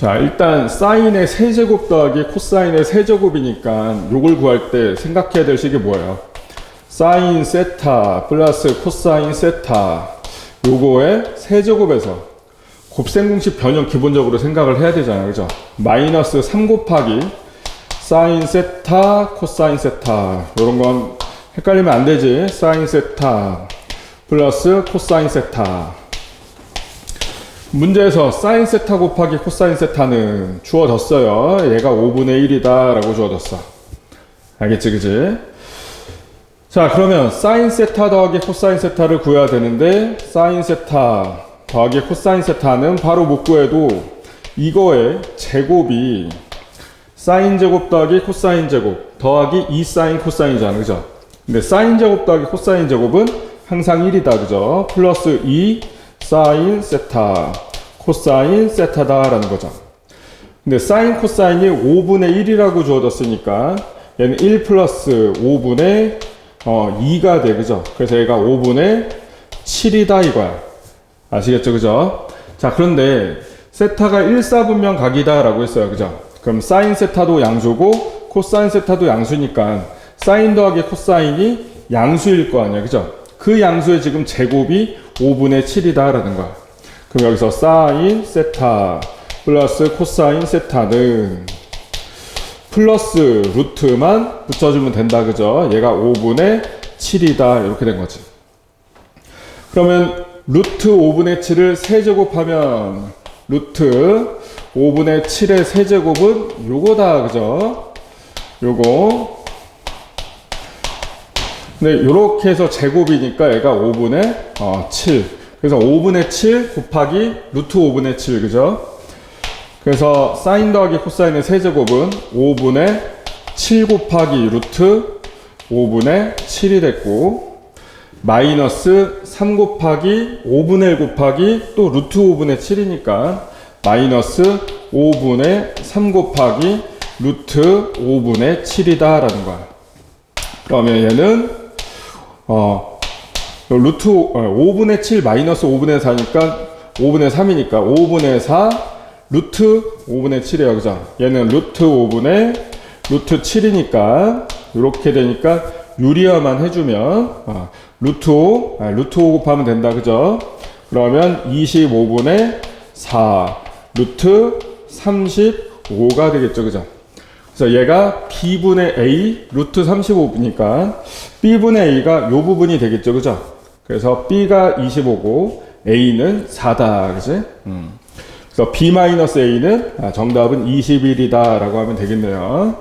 자, 일단 사인의 세제곱 더하기 코사인의 세제곱이니까 요걸 구할 때 생각해야 될 식이 뭐예요? 사인 세타 플러스 코사인 세타 요거의 세제곱에서 곱셈공식 변형 기본적으로 생각을 해야 되잖아요. 그죠? 마이너스 3 곱하기 사인 세타 코사인 세타 요런 건 헷갈리면 안 되지. 사인 세타 플러스 코사인 세타 문제에서 사인 세타 곱하기 코사인 세타는 주어졌어요. 얘가 5분의 1이다 라고 주어졌어. 알겠지, 그지? 자, 그러면 사인 세타 더하기 코사인 세타를 구해야 되는데, 사인 세타 더하기 코사인 세타는 바로 못 구해도 이거의 제곱이 사인 제곱 더하기 코사인 제곱 더하기 2 사인 코사인이잖아, 그죠? 근데 사인 제곱 더하기 코사인 제곱은 항상 1이다, 그죠? 플러스 2 사인 세타 코사인 세타다라는 거죠. 근데 사인 코사인이 5분의 1이라고 주어졌으니까 얘는 1 플러스 5분의 어, 2가 돼 그죠? 그래서 얘가 5분의 7이다 이거야. 아시겠죠, 그죠? 자 그런데 세타가 1사분면 각이다 라고 했어요, 그죠? 그럼 사인 세타도 양수고 코사인 세타도 양수니까 사인 더하기 코사인이 양수일 거 아니야, 그죠? 그 양수의 지금 제곱이 5분의 7이다라는 거야. 그럼 여기서 사인 세타 플러스 코사인 세타는 플러스 루트만 붙여주면 된다, 그죠? 얘가 5분의 7이다 이렇게 된 거지. 그러면 루트 5분의 7을 세제곱하면 루트 5분의 7의 세제곱은 요거다, 그죠? 요거 네, 요렇게 해서 제곱이니까 얘가 5분의 어, 7. 그래서 5분의 7 곱하기 루트 5분의 7, 그죠? 그래서 사인 더하기 코사인의 세제곱은 5분의 7 곱하기 루트 5분의 7이 됐고, 마이너스 3 곱하기 5분의 1 곱하기 또 루트 5분의 7이니까, 마이너스 5분의 3 곱하기 루트 5분의 7이다라는 거야. 그러면 얘는 어, 루트 5분의 7 마이너스 5분의 4니까 5분의 3이니까 5분의 4 루트 5분의 7이에요. 그죠? 얘는 루트 5분의 루트 7이니까 이렇게 되니까 유리화만 해주면 아, 루트 5 아, 루트 5 곱하면 된다. 그죠? 그러면 25분의 4 루트 35가 되겠죠. 그죠? 그래서 얘가 b분의 a 루트 35니까 b분의 a가 요 부분이 되겠죠. 그죠? 그래서 b가 25고 a는 4다. 그지? 음. 그래서 b-a는 아, 정답은 21이다 라고 하면 되겠네요.